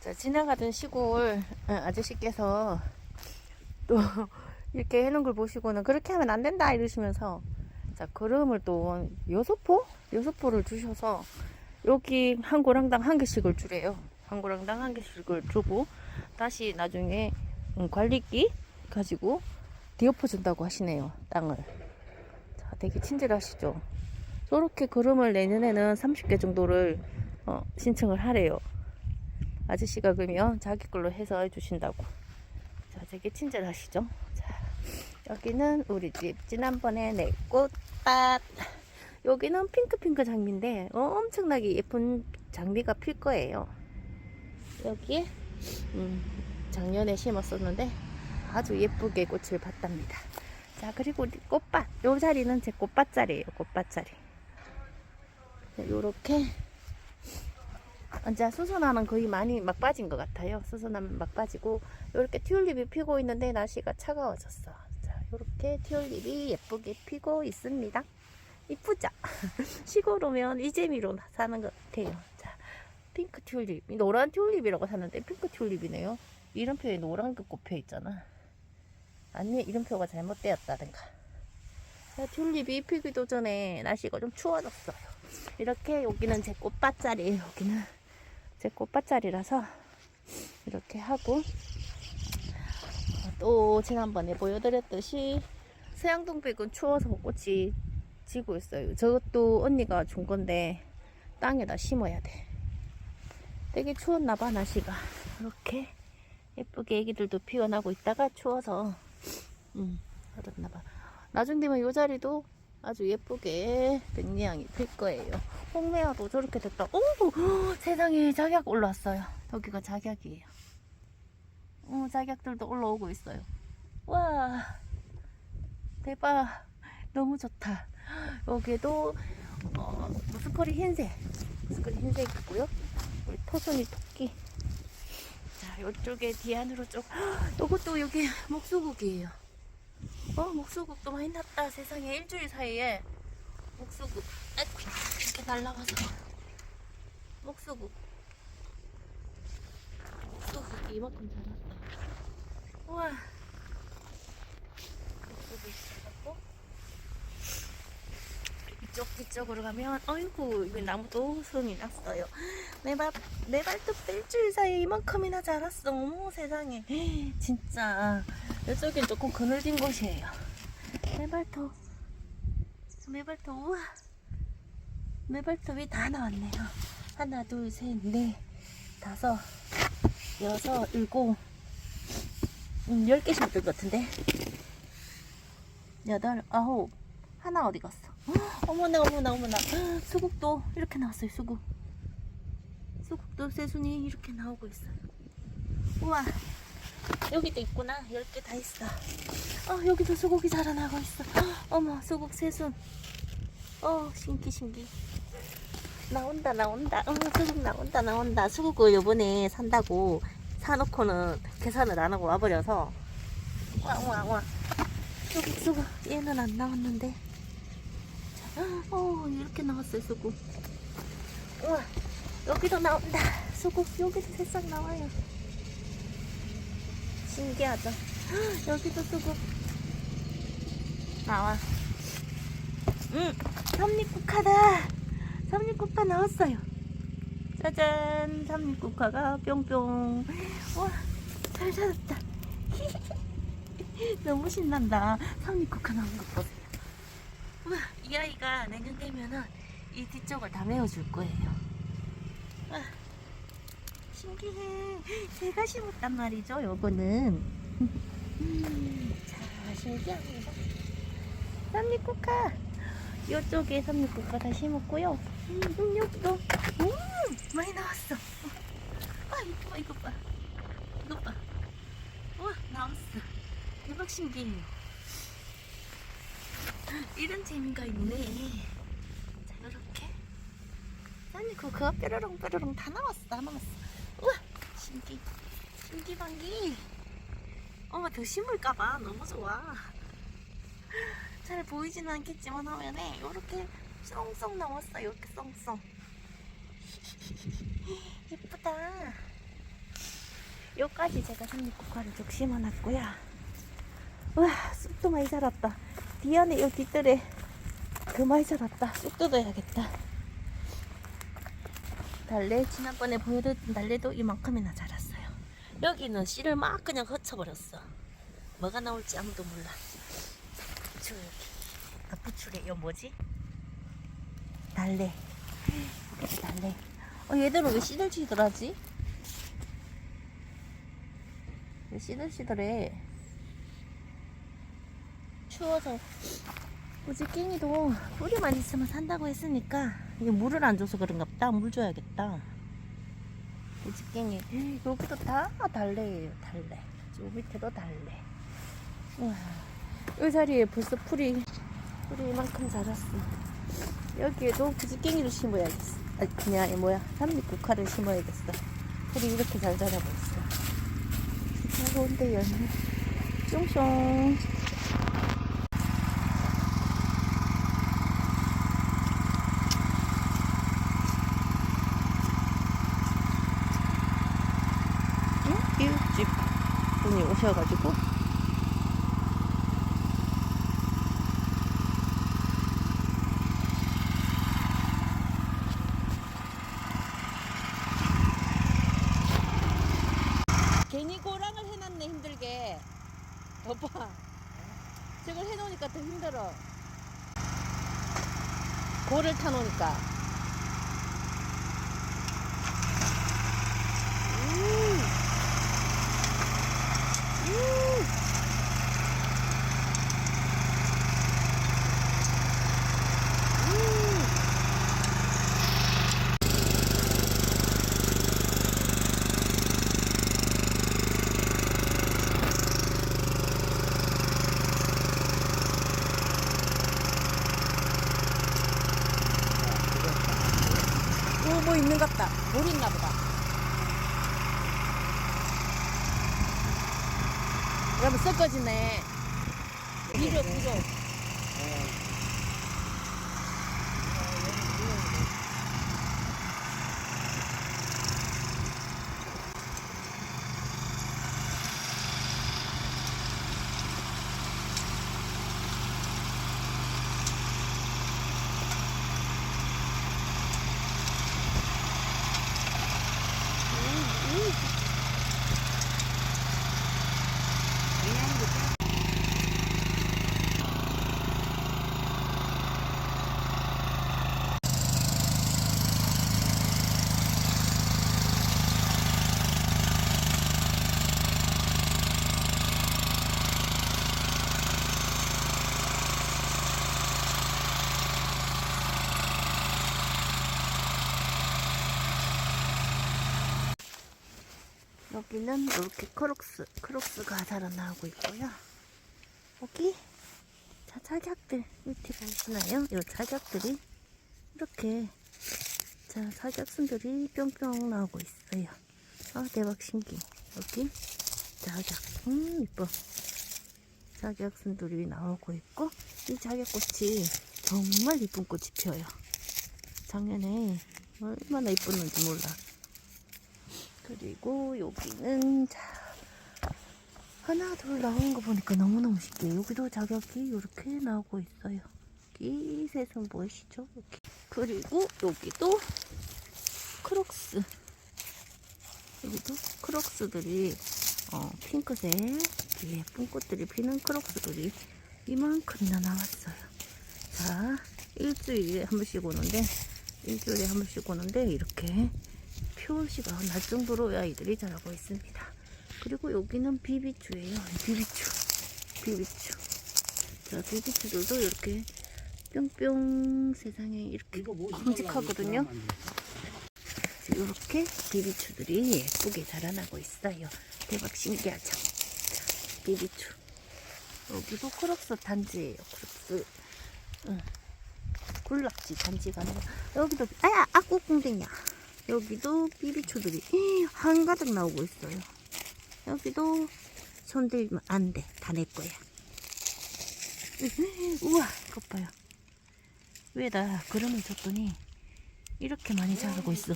자, 지나가던 시골 어, 아저씨께서 또 이렇게 해놓은 걸 보시고는 그렇게 하면 안 된다 이러시면서 자, 그름을 또 여섯 포? 여섯 포를 주셔서 여기 한 고랑당 한 개씩을 주래요. 한 고랑당 한 개씩을 주고 다시 나중에 음, 관리기 가지고 뒤엎어 준다고 하시네요. 땅을. 자, 되게 친절하시죠. 저렇게 그름을 내년에는 30개 정도를 어, 신청을 하래요. 아저씨가 그러면 자기 걸로 해서 해주신다고. 자, 되게 친절하시죠? 자, 여기는 우리 집 지난번에 내 꽃밭. 여기는 핑크핑크 장미인데 엄청나게 예쁜 장미가 필 거예요. 여기에 음, 작년에 심었었는데 아주 예쁘게 꽃을 봤답니다. 자, 그리고 꽃밭. 요 자리는 제 꽃밭 자리예요. 꽃밭 자리. 요렇게 이제 수선화는 거의 많이 막 빠진 것 같아요. 수선화는 막 빠지고 이렇게 튤립이 피고 있는데 날씨가 차가워졌어. 자, 이렇게 튤립이 예쁘게 피고 있습니다. 이쁘죠? 시골 오면 이 재미로 사는 것 같아요. 자, 핑크 튤립, 이 노란 튤립이라고 샀는데 핑크 튤립이네요. 이름표에 노란 그 꼽혀 있잖아. 아니 이름표가 잘못되었다든가. 자, 튤립이 피기도 전에 날씨가 좀 추워졌어요. 이렇게 여기는 제 꽃밭자리예요. 여기는 제 꽃밭자리라서 이렇게 하고 어, 또 지난번에 보여드렸듯이 서양동백은 추워서 꽃이 지고 있어요. 저것도 언니가 준 건데 땅에다 심어야 돼. 되게 추웠나봐 날씨가. 이렇게 예쁘게 애기들도 피어나고 있다가 추워서 음 그렇나봐. 나중 되면 이 자리도 아주 예쁘게 백리향이 필 거예요. 홍매화도 저렇게 됐다. 오! 세상에 작약 올라왔어요. 여기가 작약이에요. 어, 작약들도 올라오고 있어요. 와! 대박! 너무 좋다. 여기도 어, 무스커리 흰색. 무스커리 흰색 있고요. 우리 토순이 토끼. 자, 이쪽에 뒤안으로 쭉. 이것도 여기 목수국이에요. 어, 목수국도 많이 났다. 세상에 일주일 사이에. 아이고, 이렇게 날라가서. 목수국. 목수국이 이만큼 자랐어요. 우와. 목수국 있어갖고. 이쪽 뒤쪽으로 가면, 어이구, 이거 나무도 손이 났어요. 내 발, 내 발톱 일주일 사이에 이만큼이나 자랐어. 어머, 세상에. 진짜. 이쪽엔 조금 그늘진 곳이에요. 내 발톱, 우와. 내 발톱이 다 나왔네요. 하나, 둘, 셋, 넷, 다섯, 여섯, 일곱, 음, 열 개씩 될것 같은데. 여덟, 아홉. 하나 어디 갔어? 헉, 어머나, 어머나, 어머나. 헉, 수국도 이렇게 나왔어요, 수국. 수국도 새순이 이렇게 나오고 있어요. 우와. 여기도 있구나. 10개 다 있어. 어, 여기도 수국이 자라나고 있어. 헉, 어머, 수국 새순. 어, 신기, 신기. 나온다, 나온다. 어, 수국 나온다, 나온다. 수국을 요번에 산다고 사놓고는 계산을 안 하고 와버려서. 와, 와, 와. 수국, 수국. 얘는 안 나왔는데. 자, 어, 이렇게 나왔어요, 수국. 우와, 여기도 나온다. 수국, 여기도 새싹 나와요. 신기하죠? 헉, 여기도 수국 나와. 응, 삼립국화다. 삼립국화 나왔어요. 짜잔, 삼립국화가 뿅뿅. 와, 잘 자랐다. 너무 신난다. 삼립국화 나온 것 보세요. 와, 이 아이가 내년 되면은 이 뒤쪽을 다 메워줄 거예요. 와, 신기해. 제가 심었단 말이죠, 요거는. 자, 신기합니다. 삼립국화. 이쪽에 삼립국화 다 심었고요. 음, 여기도. 음, 많이 나왔어. 아, 이거 봐, 이거 봐. 이거 봐. 우와, 나왔어. 대박 신기해요. 이런 재미가 있네. 자, 요렇게. 삼립국화 뾰로롱 뾰로롱 다 나왔어, 다 나왔어. 신기. 신기방기. 어머, 더 심을까봐 너무 좋아. 잘 보이지는 않겠지만 화면에 이렇게 썽썽 나왔어. 이렇게 썽썽. 예쁘다. 요까지 제가 삼립국화를 쭉 심어놨고요. 와, 쑥도 많이 자랐다. 뒤 안에 요 뒷뜰에 그 많이 자랐다. 쑥 뜯어야겠다. 달래 지난번에 보여드린 달래도 이만큼이나 자랐어요. 여기는 씨를 막 그냥 헛쳐버렸어. 뭐가 나올지 아무도 몰라. 저 여기 아프추래 이거 뭐지? 달래. 달래. 어 얘들은 왜 시들시들하지? 왜 시들시들해? 추워서 우지 깽이도 뿌리만 있으면 산다고 했으니까 이게 물을 안 줘서 그런가 보다. 물 줘야겠다. 우지깽이 여기도 다 달래예요 달래. 저 밑에도 달래. 우와. 이 자리에 벌써 풀이 풀이 이만큼 자랐어. 여기에도 우지깽이를 심어야겠어. 아 그냥 이 뭐야? 삼립국화를 심어야겠어. 풀이 이렇게 잘 자라고 있어. 좋은데 열매 숑숑 응? 이웃집 분이 오셔가지고 괜히 고랑을 해놨네 힘들게 오빠 저걸 해놓으니까 더 힘들어 고를 타놓으니까 음. 음. 음. 오, 뭐 있는 것 같다. 물 있나 보다. 여러분, 섞어지네. 비료, 비료. 여기는 이렇게 크록스, 크록스가 자라나고 있고요. 여기 자작약들 밑에 보시나요? 이 자작들이 이렇게 자 사각순들이 뿅뿅 나오고 있어요. 아 대박 신기. 여기 자작, 음 이뻐. 자격순들이 나오고 있고 이 자격꽃이 정말 이쁜 꽃이 펴요. 작년에 얼마나 이뻤는지 몰라. 그리고 여기는 자 하나 둘 나오는 거 보니까 너무너무 신기해요. 여기도 자격이 이렇게 나오고 있어요. 여기 셋은 무엇이죠? 이렇게. 그리고 여기도 크록스 여기도 크록스들이 어, 핑크색 예쁜 꽃들이 피는 크록스들이 이만큼이나 나왔어요. 자 일주일에 한 번씩 오는데 일주일에 한 번씩 오는데 이렇게 표시가 날 정도로 아이들이 자라고 있습니다. 그리고 여기는 비비추예요. 비비추. 비비추. 자, 비비추들도 이렇게 뿅뿅 세상에 이렇게 큼직하거든요. 이렇게 비비추들이 예쁘게 자라나고 있어요. 대박 신기하죠? 자, 비비추. 여기도 크록스 단지예요. 크록스. 응. 굴락지 단지가 아니라 여기도 아야 악국궁댕이야. 여기도 비비초들이 한가득 나오고 있어요. 여기도 손들면 안 돼. 다 내 거야. 우와, 그것 봐요. 왜나 그러면 줬더니 이렇게 많이 자라고 있어.